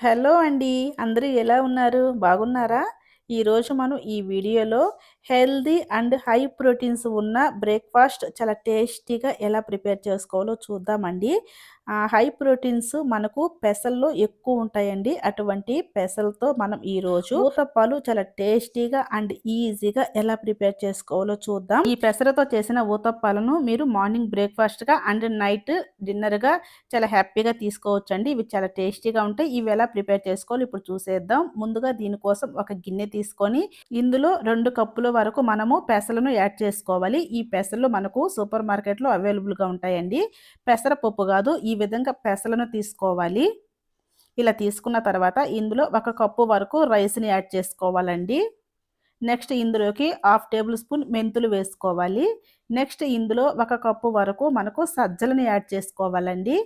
Hello అండి. అందరూ ఎలా ఉన్నారు? బాగున్నారా? ఈరోజు మనం ఈ వీడియోలో హెల్దీ అండ్ హై ప్రోటీన్స్ ఉన్న బ్రేక్ఫాస్ట్ చాలా టేస్టీగా ఎలా ప్రిపేర్ చేసుకోవాలో చూద్దామండి. హై ప్రోటీన్స్ మనకు పెసల్లో ఎక్కువ ఉంటాయండి. అటువంటి పెసలతో మనం ఈరోజు ఊతప్పాలు చాలా టేస్టీగా అండ్ ఈజీగా ఎలా ప్రిపేర్ చేసుకోవాలో చూద్దాం. ఈ పెసరతో చేసిన ఊతప్పాలను మీరు మార్నింగ్ బ్రేక్ఫాస్ట్గా అండ్ నైట్ డిన్నర్గా చాలా హ్యాపీగా తీసుకోవచ్చండి. ఇవి చాలా టేస్టీగా ఉంటాయి. ఇవి ఎలా ప్రిపేర్ చేసుకోవాలి ఇప్పుడు చూసేద్దాం. ముందుగా దీనికోసం ఒక గిన్నె తీసుకొని ఇందులో రెండు కప్పులు వరకు మనము పెసలను యాడ్ చేసుకోవాలి. ఈ పెసలు మనకు సూపర్ మార్కెట్లో అవైలబుల్గా ఉంటాయండి. పెసరపప్పు కాదు ఈ విధంగా పెసలను తీసుకోవాలి. ఇలా తీసుకున్న తర్వాత ఇందులో ఒక కప్పు వరకు రైస్ని యాడ్ చేసుకోవాలండి. నెక్స్ట్ ఇందులోకి హాఫ్ టేబుల్ స్పూన్ మెంతులు వేసుకోవాలి. నెక్స్ట్ ఇందులో ఒక కప్పు వరకు మనకు సజ్జలను యాడ్ చేసుకోవాలండి.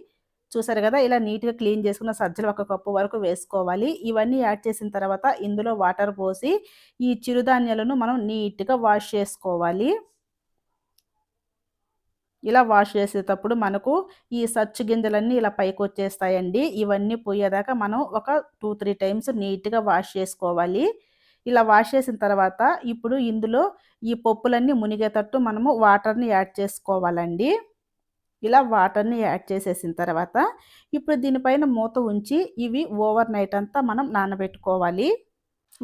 చూసారు కదా ఇలా నీట్గా క్లీన్ చేసుకున్న సజ్జలు ఒక కప్పు వరకు వేసుకోవాలి. ఇవన్నీ యాడ్ చేసిన తర్వాత ఇందులో వాటర్ పోసి ఈ చిరుధాన్యాలను మనం నీట్గా వాష్ చేసుకోవాలి. ఇలా వాష్ చేసేటప్పుడు మనకు ఈ సచ్చు గింజలన్నీ ఇలా పైకి వచ్చేస్తాయండి. ఇవన్నీ పోయేదాకా మనం ఒక టూ త్రీ టైమ్స్ నీట్గా వాష్ చేసుకోవాలి. ఇలా వాష్ చేసిన తర్వాత ఇప్పుడు ఇందులో ఈ పప్పులన్నీ మునిగేటట్టు మనము వాటర్ని యాడ్ చేసుకోవాలండి. ఇలా వాటర్ని యాడ్ చేసేసిన తర్వాత ఇప్పుడు దీనిపైన మూత ఉంచి ఇవి ఓవర్ నైట్ అంతా మనం నానబెట్టుకోవాలి.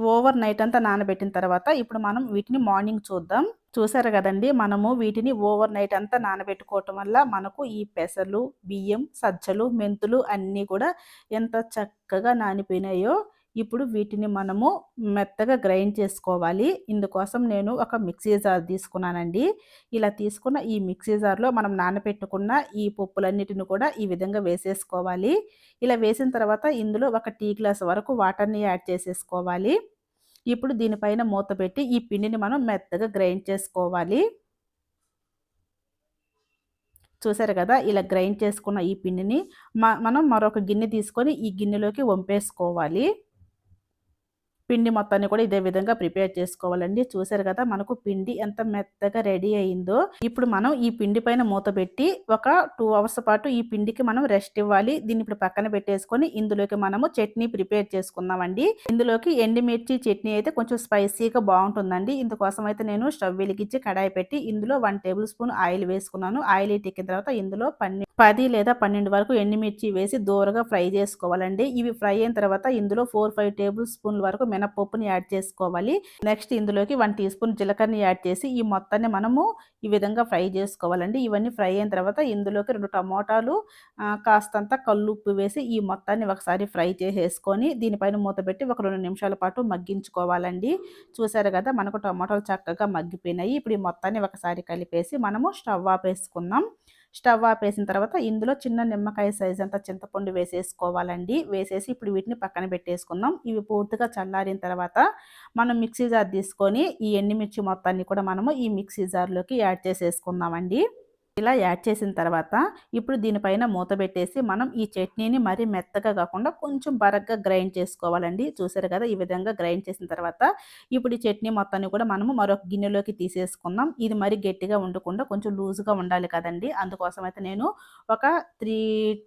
ఓవర్ నైట్ అంతా నానబెట్టిన తర్వాత ఇప్పుడు మనం వీటిని మార్నింగ్ చూద్దాం. చూసారు కదండి మనము వీటిని ఓవర్ నైట్ అంతా నానబెట్టుకోవటం వల్ల మనకు ఈ పెసలు బియ్యం సజ్జలు మెంతులు అన్నీ కూడా ఎంత చక్కగా నానిపోయినాయో ఇప్పుడు వీటిని మనము మెత్తగా గ్రైండ్ చేసుకోవాలి. ఇందుకోసం నేను ఒక మిక్సీ జార్ తీసుకున్నానండి. ఇలా తీసుకున్న ఈ మిక్సీ జార్లో మనం నానబెట్టుకున్న ఈ పప్పులన్నిటిని కూడా ఈ విధంగా వేసేసుకోవాలి. ఇలా వేసిన తర్వాత ఇందులో ఒక టీ గ్లాస్ వరకు వాటర్ని యాడ్ చేసేసుకోవాలి. ఇప్పుడు దీనిపైన మూత పెట్టి ఈ పిండిని మనం మెత్తగా గ్రైండ్ చేసుకోవాలి. చూసారు కదా? ఇలా గ్రైండ్ చేసుకున్న ఈ పిండిని మనం మరొక గిన్నె తీసుకొని ఈ గిన్నెలోకి వంపేసుకోవాలి. పిండి మొత్తాన్ని కూడా ఇదే విధంగా ప్రిపేర్ చేసుకోవాలండి. చూసారు కదా మనకు పిండి ఎంత మెత్తగా రెడీ అయిందో. ఇప్పుడు మనం ఈ పిండి పైన మూత పెట్టి ఒక టూ అవర్స్ పాటు ఈ పిండికి మనం రెస్ట్ ఇవ్వాలి. దీన్ని ఇప్పుడు పక్కన పెట్టేసుకొని ఇందులోకి మనము చట్నీ ప్రిపేర్ చేసుకుందామండి. ఇందులోకి ఎండిమిర్చి చట్నీ అయితే కొంచెం స్పైసీగా బాగుంటుందండి. ఇందుకోసం అయితే నేను స్టవ్ వెలిగించి కడాయి పెట్టి ఇందులో వన్ టేబుల్ స్పూన్ ఆయిల్ వేసుకున్నాను. ఆయిల్ ఎక్కిన తర్వాత ఇందులో పన్నీర్ పది లేదా పన్నెండు వరకు ఎండిమిర్చి వేసి దూరగా ఫ్రై చేసుకోవాలండి. ఇవి ఫ్రై అయిన తర్వాత ఇందులో ఫోర్ ఫైవ్ టేబుల్ స్పూన్ల వరకు మినపప్పుని యాడ్ చేసుకోవాలి. నెక్స్ట్ ఇందులోకి వన్ టీ స్పూన్ జీలకర్రని యాడ్ చేసి ఈ మొత్తాన్ని మనము ఈ విధంగా ఫ్రై చేసుకోవాలండి. ఇవన్నీ ఫ్రై అయిన తర్వాత ఇందులోకి రెండు టమోటాలు కాస్తంత కల్లుప్పు వేసి ఈ మొత్తాన్ని ఒకసారి ఫ్రై చేసేసుకొని దీనిపైన మూత పెట్టి ఒక రెండు నిమిషాల పాటు మగ్గించుకోవాలండి. చూసారు కదా మనకు టమాటాలు చక్కగా మగ్గిపోయినాయి. ఇప్పుడు ఈ మొత్తాన్ని ఒకసారి కలిపేసి మనము స్టవ్ ఆపేసుకుందాం. స్టవ్ ఆపేసిన తర్వాత ఇందులో చిన్న నిమ్మకాయ సైజ్ అంతా చింతపండు వేసేసుకోవాలండి. వేసేసి ఇప్పుడు వీటిని పక్కన పెట్టేసుకుందాం. ఇవి పూర్తిగా చల్లారిన తర్వాత మనం మిక్సీ జార్ తీసుకొని ఈ ఎండిమిర్చి మొత్తాన్ని కూడా మనము ఈ మిక్సీ జార్లోకి యాడ్ చేసేసుకుందామండి. ఇలా యాడ్ చేసిన తర్వాత ఇప్పుడు దీనిపైన మూత పెట్టేసి మనం ఈ చట్నీని మరీ మెత్తగా కాకుండా కొంచెం బరగ్గా గ్రైండ్ చేసుకోవాలండి. చూసారు కదా ఈ విధంగా గ్రైండ్ చేసిన తర్వాత ఇప్పుడు ఈ చట్నీ మొత్తాన్ని కూడా మనము మరొక గిన్నెలోకి తీసేసుకుందాం. ఇది మరీ గట్టిగా ఉండకుండా కొంచెం లూజ్గా ఉండాలి కదండి. అందుకోసం అయితే నేను ఒక త్రీ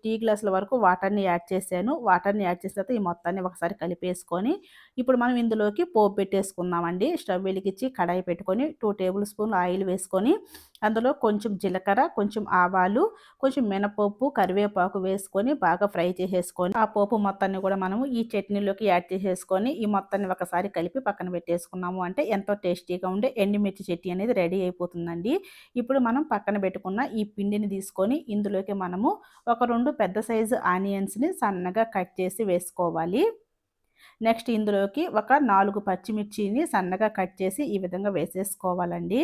టీ గ్లాసుల వరకు వాటర్ని యాడ్ చేశాను. వాటర్ని యాడ్ చేసిన తర్వాత ఈ మొత్తాన్ని ఒకసారి కలిపేసుకొని ఇప్పుడు మనం ఇందులోకి పోపు పెట్టేసుకుందామండి. స్టవ్ వెలిగించి కడాయి పెట్టుకొని టూ టేబుల్ స్పూన్ ఆయిల్ వేసుకొని అందులో కొంచెం జీలకర్ర కొంచెం ఆవాలు కొంచెం మినపప్పు కరివేపాకు వేసుకొని బాగా ఫ్రై చేసేసుకొని ఆ పోపు మొత్తాన్ని కూడా మనము ఈ చట్నీలోకి యాడ్ చేసేసుకొని ఈ మొత్తాన్ని ఒకసారి కలిపి పక్కన పెట్టేసుకున్నాము అంటే ఎంతో టేస్టీగా ఉండే ఎండుమిర్చి చట్నీ అనేది రెడీ అయిపోతుందండి. ఇప్పుడు మనం పక్కన పెట్టుకున్న ఈ పిండిని తీసుకొని ఇందులోకి మనము ఒక రెండు పెద్ద సైజు ఆనియన్స్ని సన్నగా కట్ చేసి వేసుకోవాలి. నెక్స్ట్ ఇందులోకి ఒక నాలుగు పచ్చిమిర్చిని సన్నగా కట్ చేసి ఈ విధంగా వేసేసుకోవాలండి.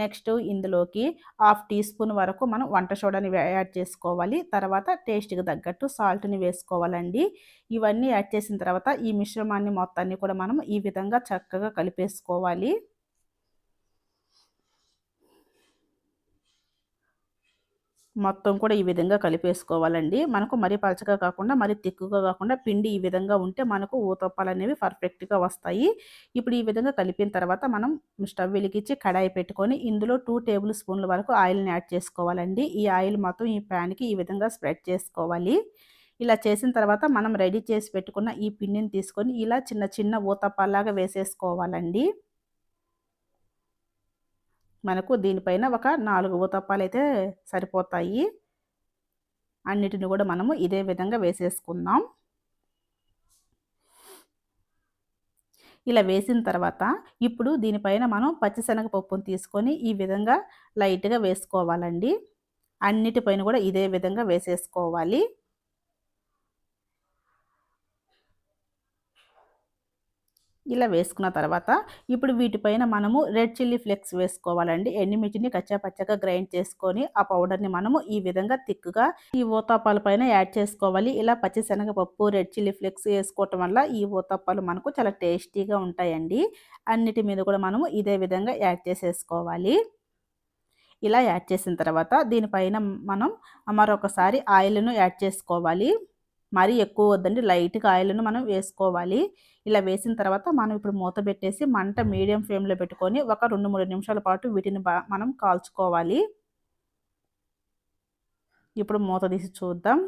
నెక్స్ట్ ఇందులోకి హాఫ్ టీ స్పూన్ వరకు మనం వంట సోడాని యాడ్ చేసుకోవాలి. తర్వాత టేస్ట్కి తగ్గట్టు సాల్ట్ని వేసుకోవాలండి. ఇవన్నీ యాడ్ చేసిన తర్వాత ఈ మిశ్రమాన్ని మొత్తాన్ని కూడా మనం ఈ విధంగా చక్కగా కలిపేసుకోవాలి. మొత్తం కూడా ఈ విధంగా కలిపేసుకోవాలండి. మనకు మరీ పలచగా కాకుండా మరీ తిక్కుగా కాకుండా పిండి ఈ విధంగా ఉంటే మనకు ఊతప్పాలు అనేవి పర్ఫెక్ట్గా వస్తాయి. ఇప్పుడు ఈ విధంగా కలిపిన తర్వాత మనం స్టవ్ వెలిగించి కడాయి పెట్టుకొని ఇందులో టూ టేబుల్ స్పూన్ల వరకు ఆయిల్ని యాడ్ చేసుకోవాలండి. ఈ ఆయిల్ మొత్తం ఈ ప్యాన్కి ఈ విధంగా స్ప్రెడ్ చేసుకోవాలి. ఇలా చేసిన తర్వాత మనం రెడీ చేసి పెట్టుకున్న ఈ పిండిని తీసుకొని ఇలా చిన్న చిన్న ఊతప్పాలాగా వేసేసుకోవాలండి. మనకు దీనిపైన ఒక నాలుగు ఊతప్పాలు అయితే సరిపోతాయి. అన్నిటిని కూడా మనము ఇదే విధంగా వేసేసుకుందాం. ఇలా వేసిన తర్వాత ఇప్పుడు దీనిపైన మనం పచ్చిశనగపప్పును తీసుకొని ఈ విధంగా లైట్గా వేసుకోవాలండి. అన్నిటిపైన కూడా ఇదే విధంగా వేసేసుకోవాలి. ఇలా వేసుకున్న తర్వాత ఇప్పుడు వీటిపైన మనము రెడ్ చిల్లీ ఫ్లెక్స్ వేసుకోవాలండి. ఎండుమిర్చిని కచ్చాపచ్చగా గ్రైండ్ చేసుకొని ఆ పౌడర్ని మనము ఈ విధంగా థిక్గా ఈ ఊతప్పాల పైన యాడ్ చేసుకోవాలి. ఇలా పచ్చిశనగపప్పు రెడ్ చిల్లీ ఫ్లెక్స్ వేసుకోవటం వల్ల ఈ ఊతప్పాలు మనకు చాలా టేస్టీగా ఉంటాయండి. అన్నిటి మీద కూడా మనము ఇదే విధంగా యాడ్ చేసేసుకోవాలి. ఇలా యాడ్ చేసిన తర్వాత దీనిపైన మనం మరొకసారి ఆయిల్ను యాడ్ చేసుకోవాలి. మరీ ఎక్కువ వద్దండి. లైట్గా ఆయిల్ను మనం వేసుకోవాలి. ఇలా వేసిన తర్వాత మనం ఇప్పుడు మూత పెట్టేసి మంట మీడియం ఫ్లేమ్లో పెట్టుకొని ఒక రెండు మూడు నిమిషాల పాటు వీటిని మనం కాల్చుకోవాలి. ఇప్పుడు మూత తీసి చూద్దాం.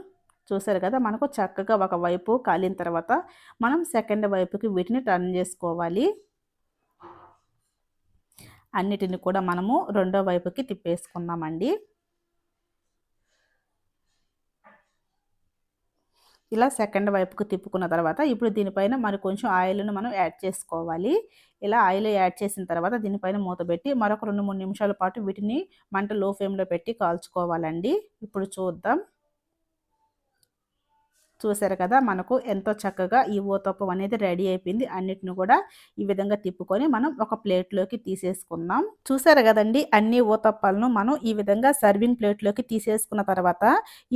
చూసారు కదా మనకు చక్కగా ఒక వైపు కాలిన తర్వాత మనం సెకండ్ వైపుకి వీటిని టర్న్ చేసుకోవాలి. అన్నిటిని కూడా మనము రెండో వైపుకి తిప్పేసుకుందామండి. ఇలా సెకండ్ వైపుకు తిప్పుకున్న తర్వాత ఇప్పుడు దీనిపైన మరి కొంచెం ఆయిల్ను మనం యాడ్ చేసుకోవాలి. ఇలా ఆయిల్ యాడ్ చేసిన తర్వాత దీనిపైన మూత పెట్టి మరొక రెండు మూడు నిమిషాల పాటు వీటిని మంట లో ఫ్లేమ్లో పెట్టి కాల్చుకోవాలండి. ఇప్పుడు చూద్దాం. చూసారు కదా మనకు ఎంతో చక్కగా ఈ ఊతప్పం అనేది రెడీ అయిపోయింది. అన్నిటిని కూడా ఈ విధంగా తిప్పుకొని మనం ఒక ప్లేట్లోకి తీసేసుకుందాం. చూసారు కదండి అన్ని ఊతప్పాలను మనం ఈ విధంగా సర్వింగ్ ప్లేట్లోకి తీసేసుకున్న తర్వాత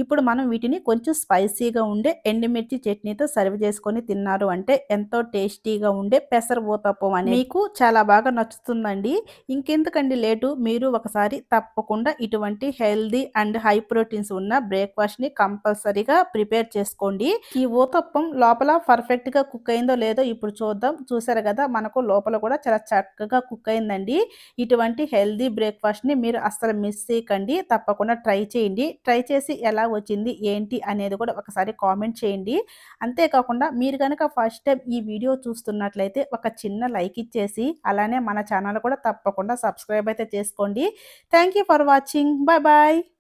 ఇప్పుడు మనం వీటిని కొంచెం స్పైసీగా ఉండే ఎండుమిర్చి చట్నీతో సర్వ్ చేసుకొని తిన్నారు అంటే ఎంతో టేస్టీగా ఉండే పెసర ఊతప్పం అని మీకు చాలా బాగా నచ్చుతుందండి. ఇంకెందుకండి లేటు మీరు ఒకసారి తప్పకుండా ఇటువంటి హెల్దీ అండ్ హై ప్రోటీన్స్ ఉన్న బ్రేక్ఫాస్ట్ని కంపల్సరీగా ప్రిపేర్ చేసుకోండి. చేసుకోండి ఈ ఊతప్పం లోపల పర్ఫెక్ట్గా కుక్ అయిందో లేదో ఇప్పుడు చూద్దాం. చూసారు కదా మనకు లోపల కూడా చాలా చక్కగా కుక్ అయిందండి. ఇటువంటి హెల్దీ బ్రేక్ఫాస్ట్ని మీరు అస్సలు మిస్ చేయకండి. తప్పకుండా ట్రై చేయండి. ట్రై చేసి ఎలా వచ్చింది ఏంటి అనేది కూడా ఒకసారి కామెంట్ చేయండి. అంతేకాకుండా మీరు కనుక ఫస్ట్ టైం ఈ వీడియో చూస్తున్నట్లయితే ఒక చిన్న లైక్ ఇచ్చేసి అలానే మన ఛానల్ కూడా తప్పకుండా సబ్స్క్రైబ్ అయితే చేసుకోండి. Thank for watching bye bye